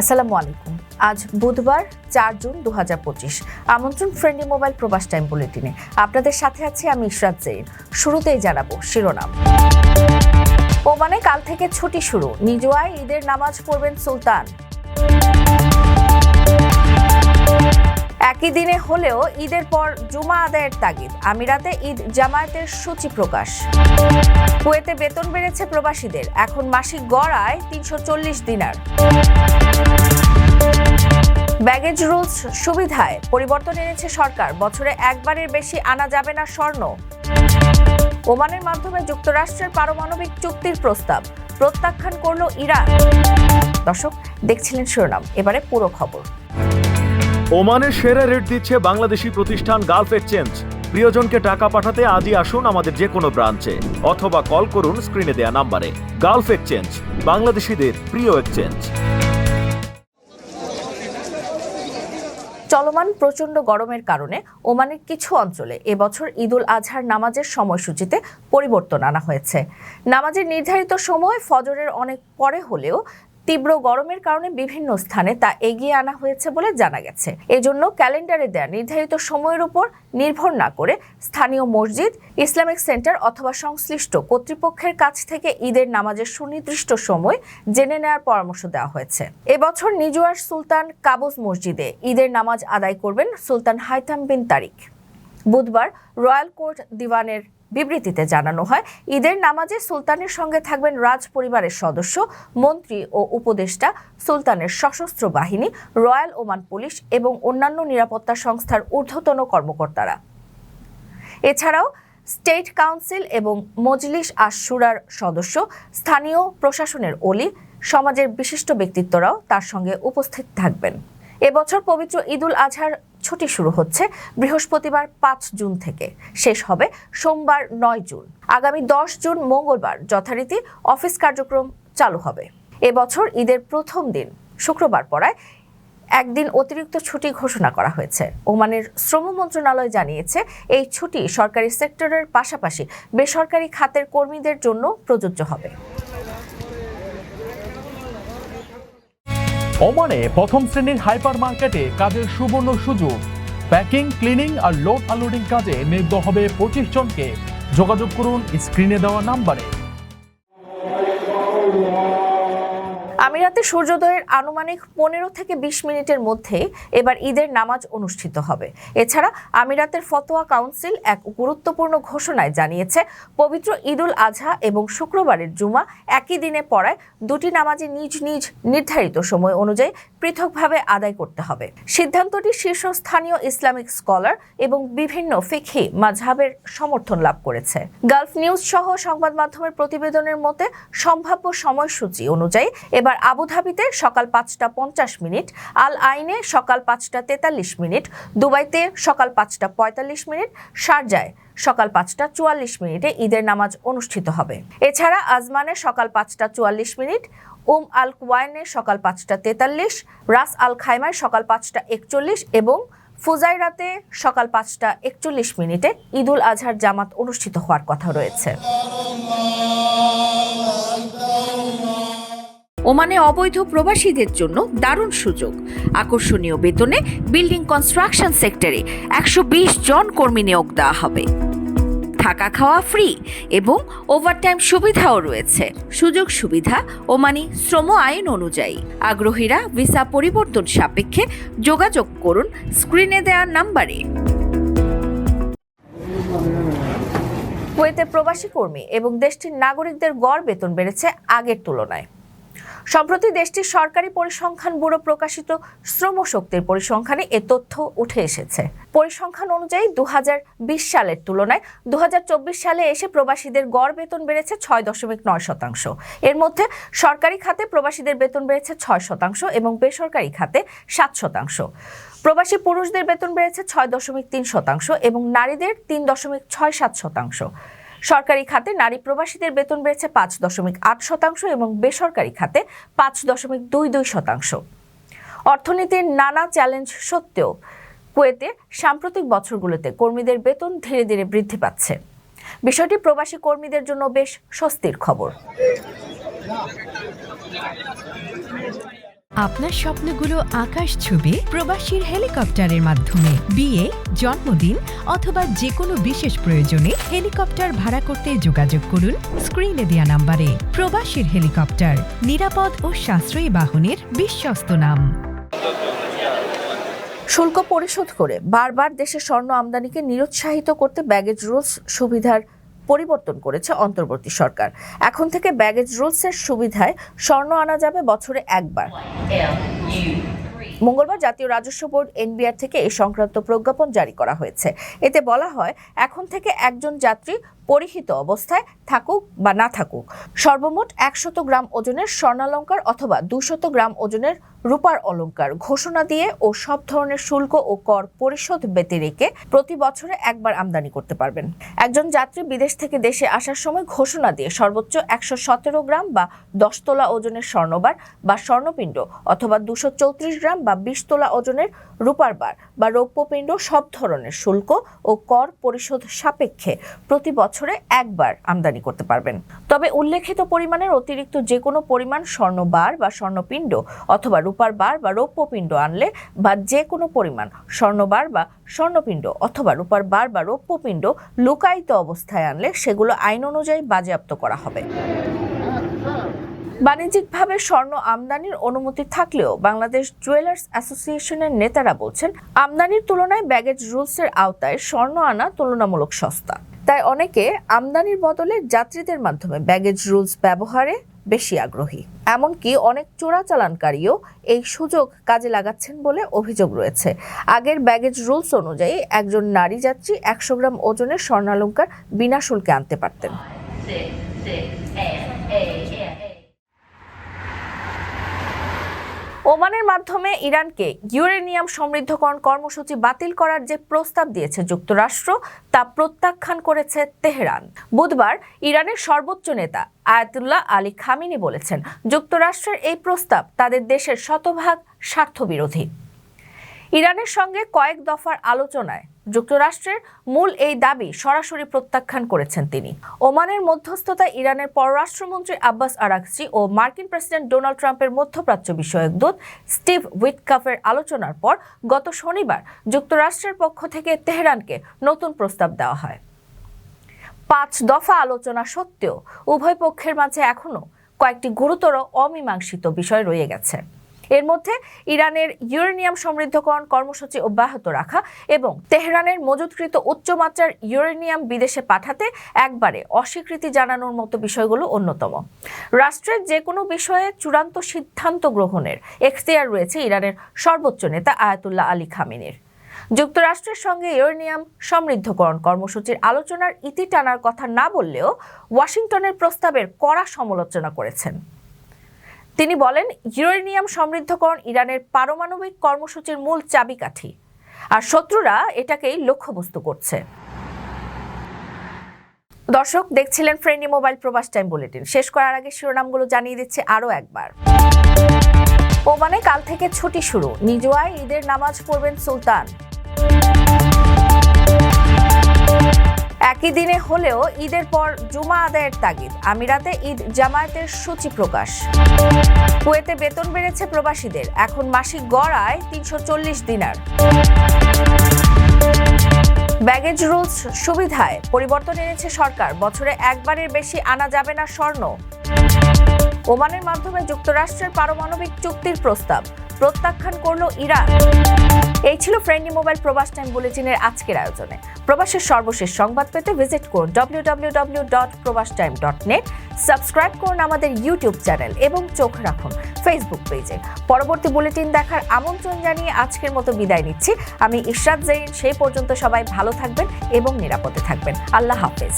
আসসালামু আলাইকুম। আজ বুধবার, চার জুন দু হাজার পঁচিশ। আমন্ত্রণ ফ্রেন্ডলি মোবাইল প্রবাস টাইম বুলেটিনে। আপনাদের সাথে আছি আমি ইশরাত জৈন শুরুতেই জানাব শিরোনাম। ওমানে কাল থেকে ছুটি শুরু। নিজুয়ায় ঈদের নামাজ পড়বেন সুলতান। একই দিনে হলেও ঈদের পর জুমা আদায়ের তাগিদ। আমিরাতে ঈদ জামায়াতের সূচি প্রকাশ। কুয়েতে বেতন বেড়েছে প্রবাসীদের। এখন মাসিক গড় আয় তিনশো চল্লিশ দিনার। ব্যাগেজ রুলস সুবিধায় পরিবর্তন এনেছে সরকার। বছরে একবারের বেশি আনা যাবে না স্বর্ণ। ওমানের মাধ্যমে যুক্তরাষ্ট্রের পারমাণবিক চুক্তির প্রস্তাব। প্রত্যাখ্যান করল ইরান। দর্শক, দেখছিলেন শিরোনাম। এবারে পুরো খবর। ওমানের সেরা রেট দিচ্ছে বাংলাদেশি প্রতিষ্ঠান গালফ এক্সচেঞ্জ। প্রিয়জনকে টাকা পাঠাতে আজই আসুন আমাদের যে কোনো ব্রাঞ্চে, অথবা কল করুন স্ক্রিনে দেয়া নাম্বারে। গালফ এক্সচেঞ্জ, বাংলাদেশিদের প্রিয় এক্সচেঞ্জ। চলমান প্রচণ্ড গরমের কারণে ওমানের কিছু অঞ্চলে এবছর ঈদুল আজহার নামাজের সময়সূচিতে পরিবর্তন আনা হয়েছে। নামাজের নির্ধারিত সময় ফজরের অনেক পরে হলেও তীব্র গরমের কারণে বিভিন্ন স্থানে তা এগিয়ে আনা হয়েছে বলে জানা গেছে। এজন্য ক্যালেন্ডারে দেয়া নির্ধারিত সময়ের উপর নির্ভর না করে স্থানীয় মসজিদ, ইসলামিক সেন্টার অথবা সংশ্লিষ্ট কর্তৃপক্ষের কাছ থেকে ঈদের নামাজের সুনির্দিষ্ট সময় জেনে নেওয়ার পরামর্শ দেওয়া হয়েছে। এবছর নিজুয়ার সুলতান কাবুজ মসজিদে ঈদের নামাজ আদায় করবেন সুলতান হাইথাম বিন তারিক। বুধবার রয়্যাল কোর্ট দিওয়ানের বিবৃতিতে জানানো হয়, ঈদের নামাজে সুলতানের সঙ্গে থাকবেন রাজ পরিবারের সদস্য, মন্ত্রী ও উপদেষ্টা, সুলতানের সশস্ত্র বাহিনী, রয়্যাল ওমান পুলিশ এবং অন্যান্য নিরাপত্তা সংস্থার ঊর্ধ্বতন কর্মকর্তারা। এছাড়াও স্টেট কাউন্সিল এবং মজলিস আশুরার সদস্য, স্থানীয় প্রশাসনের অলি সমাজের বিশিষ্ট ব্যক্তিত্বরাও তার সঙ্গে উপস্থিত থাকবেন। এবছর পবিত্র ঈদুল আজহার ছুটি শুরু হচ্ছে বৃহস্পতিবার পাঁচ জুন থেকে। শেষ হবে সোমবার নয় জুন। আগামী দশ জুন মঙ্গলবার যথারীতি অফিস কার্যক্রম চালু হবে। এবছর ঈদের প্রথম দিন, শুক্রবার পড়ায় একদিন অতিরিক্ত ছুটি ঘোষণা করা হয়েছে। ওমানের শ্রম মন্ত্রণালয় জানিয়েছে, এই ছুটি সরকারি সেক্টরের পাশাপাশি বেসরকারি খাতের কর্মীদের জন্য প্রযোজ্য হবে। ওমানে প্রথম শ্রেণির হাইপার মার্কেটে কাজের সুবর্ণ সুযোগ। প্যাকিং, ক্লিনিং আর লোড আনলোডিং কাজে নিয়োগ হবে পঁচিশ জনকে। যোগাযোগ করুন স্ক্রিনে দেওয়া নাম্বারে। আমিরাতে সূর্যোদয়ের আনুমানিক পনেরো থেকে বিশ মিনিটের মধ্যে এবার ঈদের নামাজ অনুষ্ঠিত হবে। এছাড়া আমিরাতের ফতোয়া কাউন্সিল এক গুরুত্বপূর্ণ ঘোষণায় জানিয়েছে, পবিত্র ঈদুল আজহা এবং শুক্রবারের জুমা একই দিনে পড়ায় দুটি নামাজে নিজ নিজ নির্ধারিত সময় অনুযায়ী পৃথকভাবে আদায় করতে হবে। সিদ্ধান্তটি শীর্ষস্থানীয় ইসলামিক স্কলার এবং বিভিন্ন ফিখি মাঝহাবের সমর্থন লাভ করেছে। গালফ নিউজ সহ সংবাদ মাধ্যমের প্রতিবেদনের মতে, সম্ভাব্য সময়সূচি অনুযায়ী এবার আবুধাবিতে সকাল পাঁচটা পঞ্চাশ মিনিট আল আইনে সকাল পাঁচটা তেতাল্লিশ মিনিট, দুবাইতে সকাল পাঁচটা পঁয়তাল্লিশ মিনিট, শারজায় সকাল পাঁচটা চুয়াল্লিশ মিনিটে ঈদের নামাজ অনুষ্ঠিত হবে। এছাড়া আজমানে সকাল পাঁচটা চুয়াল্লিশ মিনিট, উম আল কুয়াইনে সকাল পাঁচটা তেতাল্লিশ, রাস আল খাইমায় সকাল পাঁচটা একচল্লিশ এবং ফুজাইরাতে সকাল পাঁচটা একচল্লিশ মিনিটে ঈদুল আজহার জামাত অনুষ্ঠিত হওয়ার কথা রয়েছে। ওমানে অবৈধ প্রবাসীদের জন্য দারুণ সুযোগ। আকর্ষণীয় বেতনে বিল্ডিং কনস্ট্রাকশন সেক্টরে একশো বিশ জন কর্মী নিয়োগ দেওয়া হবে। থাকা খাওয়া ফ্রি এবং ওভারটাইম সুবিধাও রয়েছে। সুযোগ সুবিধা ওমানি শ্রম আইন অনুযায়ী। আগ্রহীরা ভিসা পরিবর্তন সাপেক্ষে যোগাযোগ করুন, স্ক্রিনে দেওয়া নাম্বারে। কুয়েতে প্রবাসী কর্মী এবং দেশটির নাগরিকদের গড় বেতন বেড়েছে আগের তুলনায়। সম্প্রতি দেশটির সরকারি পরিসংখ্যান ব্যুরো প্রকাশিত শ্রম শক্তির পরিসংখ্যানে এ তথ্য উঠে এসেছে। পরিসংখ্যান অনুযায়ী দু হাজার বিশ সালের তুলনায় দু হাজার চব্বিশ সালে এসে প্রবাসীদের গড় বেতন বেড়েছে ছয় দশমিক নয় শতাংশ। এর মধ্যে সরকারি খাতে প্রবাসীদের বেতন বেড়েছে ছয় শতাংশ এবং বেসরকারি খাতে সাত শতাংশ। প্রবাসী পুরুষদের বেতন বেড়েছে ছয় দশমিক তিন শতাংশ এবং নারীদের তিন দশমিক ছয় সাত শতাংশ। সরকারি খাতে নারী প্রবাসীদের বেতন বেড়েছে পাঁচ দশমিক আট শতাংশ এবং বেসরকারি খাতে পাঁচ দশমিক দুই দুই শতাংশ। অর্থনীতির নানা চ্যালেঞ্জ সত্ত্বেও কুয়েতে সাম্প্রতিক বছরগুলোতে কর্মীদের বেতন ধীরে ধীরে বৃদ্ধি পাচ্ছে। বিষয়টি প্রবাসী কর্মীদের জন্য বেশ স্বস্তির খবর। আপনার স্বপ্নগুলো আকাশ ছুবে প্রবাসীর হেলিকপ্টারের মাধ্যমে। বিয়ে, জন্মদিন অথবা যে কোনো বিশেষ প্রয়োজনে হেলিকপ্টার ভাড়া করতে যোগাযোগ করুন স্ক্রিনে দেয়া নাম্বারে। প্রবাসীর হেলিকপ্টার, নিরাপদ ও সাশ্রয়ী বাহনের বিশ্বস্ত নাম। শুল্ক পরিশোধ করে বারবার দেশে স্বর্ণ আমদানিকে নিরুৎসাহিত করতে ব্যাগেজ রুলস সুবিধার পরিবর্তন করেছে অন্তর্বর্তী সরকার। এখন থেকে ব্যাগেজ রুলসের সুবিধায় স্বর্ণ আনা যাবে বছরে একবার। মঙ্গলবার জাতীয় রাজস্ব বোর্ড এনবিআর থেকে এই সংক্রান্ত প্রজ্ঞাপন জারি করা হয়েছে। এতে বলা হয়, এখন থেকে একজন যাত্রী পরিহিত অবস্থায় থাকুক বা না থাকুক। সর্বমোট একশত গ্রাম ওজনের স্বর্ণালঙ্কার অথবা দুশত গ্রাম ওজনের রূপার অলংকার ঘোষণা দিয়ে ও সব ধরনের শুল্ক ও কর পরিশোধ ব্যতি রেখে প্রতি বছরে একবার আমদানি করতে পারবেন। একজন যাত্রী বিদেশ থেকে দেশে আসার সময় ঘোষণা দিয়ে সর্বোচ্চ একশো সতেরো গ্রাম বা দশ তোলা ওজনের স্বর্ণবার বা স্বর্ণপিণ্ড অথবা দুশো চৌত্রিশ গ্রাম বা বিশ তোলা ওজনের রূপার বার বা রৌপ্যপিণ্ড সব ধরনের শুল্ক ও কর পরিশোধ সাপেক্ষে প্রতি বছরে একবার আমদানি করতে পারবেন। তবে উল্লেখিত পরিমাণের অতিরিক্ত যে কোনো পরিমাণ স্বর্ণবার বা স্বর্ণপিণ্ড অথবা রূপার বার বা রৌপ্যপিণ্ড আনলে বা যে কোনো পরিমাণ, স্বর্ণবার বা স্বর্ণপিণ্ড অথবা রূপার বার বা রৌপ্যপিণ্ড লুকায়িত অবস্থায় আনলে সেগুলো আইন অনুযায়ী বাজেয়াপ্ত করা হবে। বাণিজ্যিকভাবে স্বর্ণ আমদানির অনুমতি থাকলেও বাংলাদেশ জুয়েলার্স অ্যাসোসিয়েশনের নেতারা বলছেন, আমদানির তুলনায় ব্যাগেজ রুলসের আওতায় স্বর্ণ আনা তুলনামূলক সস্তা। তাই অনেকে আমদানির বদলে যাত্রীদের মাধ্যমে ব্যাগেজ রুলস ব্যবহারে বেশি আগ্রহী। এমনকি অনেক চোরাচালানকারীও এই সুযোগ কাজে লাগাচ্ছেন বলে অভিযোগ রয়েছে। আগের ব্যাগেজ রুলস অনুযায়ী একজন নারী যাত্রী একশো গ্রাম ওজনের স্বর্ণালঙ্কার বিনা শুল্কে আনতে পারতেন। ওমানের মাধ্যমে ইরানকে ইউরেনিয়াম সমৃদ্ধকরণ কর্মসূচি বাতিল করার যে প্রস্তাব দিয়েছে যুক্তরাষ্ট্র, তা প্রত্যাখ্যান করেছে তেহরান। বুধবার ইরানের সর্বোচ্চ নেতা আয়াতুল্লাহ আলী খামিনি বলেছেন, যুক্তরাষ্ট্রের এই প্রস্তাব তাদের দেশের শতভাগ স্বার্থবিরোধী। ইরানের সঙ্গে কয়েক দফার আলোচনায় যুক্তরাষ্ট্রের মূল এই দাবি সরাসরি প্রত্যাখ্যান করেছেন তিনি। ওমানের মধ্যস্থতায় ইরানের পররাষ্ট্রমন্ত্রী আব্বাস আরাকচি ও মার্কিন প্রেসিডেন্ট ডোনাল্ড ট্রাম্পের মধ্যপ্রাচ্য বিষয়ক দূত স্টিভ উইটকাফের আলোচনার পর গত শনিবার যুক্তরাষ্ট্রের পক্ষ থেকে তেহরানকে নতুন প্রস্তাব দেওয়া হয়। পাঁচ দফা আলোচনা সত্ত্বেও উভয় পক্ষের মাঝে এখনও কয়েকটি গুরুতর অমীমাংসিত বিষয় রয়ে গেছে। এর মধ্যে ইরানের ইউরেনিয়াম সমৃদ্ধকরণ কর্মসূচি অব্যাহত রাখা এবং তেহরানের মজুতকৃত উচ্চমাত্রার ইউরেনিয়াম বিদেশে পাঠাতে একবারে অস্বীকৃতি জানানোর মতো বিষয়গুলো অন্যতম। রাষ্ট্রের যে কোনো বিষয়ে চূড়ান্ত সিদ্ধান্ত গ্রহণের এখতিয়ার রয়েছে ইরানের সর্বোচ্চ নেতা আয়াতুল্লাহ আলী খামিনের। যুক্তরাষ্ট্রের সঙ্গে ইউরেনিয়াম সমৃদ্ধকরণ কর্মসূচির আলোচনার ইতি টানার কথা না বললেও ওয়াশিংটনের প্রস্তাবের কড়া সমালোচনা করেছেন। তিনি বলেন, ইউরেনিয়াম সমৃদ্ধকরণ ইরানের পারমাণবিক কর্মসূচির মূল চাবিকাঠি, আর শত্রুরা এটাকেই লক্ষ্যবস্তু করছে। দর্শক, দেখছিলেন friendly mobile Probash time bulletin. শেষ করার আগে শিরোনামগুলো জানিয়ে দিচ্ছে আরও একবার। ওমানে কাল থেকে ছুটি শুরু। নিজুয়ায় ঈদের নামাজ পড়বেন সুলতান। একই দিনে হলেও ঈদের পর জুমা আদায়ের তাগিদ। আমিরাতে ঈদ জামায়াতের সূচি প্রকাশ। কুয়েতে বেতন বেড়েছে প্রবাসীদের। এখন মাসিক গড় আয় তিনশো চল্লিশ দিনার। ব্যাগেজ রুলস সুবিধায় পরিবর্তন এনেছে সরকার। বছরে একবারের বেশি আনা যাবে না স্বর্ণ। ওমানের মাধ্যমে যুক্তরাষ্ট্রের পারমাণবিক চুক্তির প্রস্তাব। প্রত্যাখ্যান করল ইরান। এই ছিল ফ্রেন্ডলি মোবাইল প্রবাস টাইম বুলেটিনের আজকের আয়োজনে। প্রবাসের সর্বশেষ সংবাদ পেতে ভিজিট করুন W dot Probash time dot net subscribe করুন আমাদের ইউটিউব চ্যানেল এবং চোখ রাখুন ফেসবুক পেজে পরবর্তী বুলেটিন দেখার আমন্ত্রণ জানিয়ে আজকের মতো বিদায় নিচ্ছি। আমি ইশরাত জৈন সেই পর্যন্ত সবাই ভালো থাকবেন এবং নিরাপদে থাকবেন। আল্লাহ হাফেজ।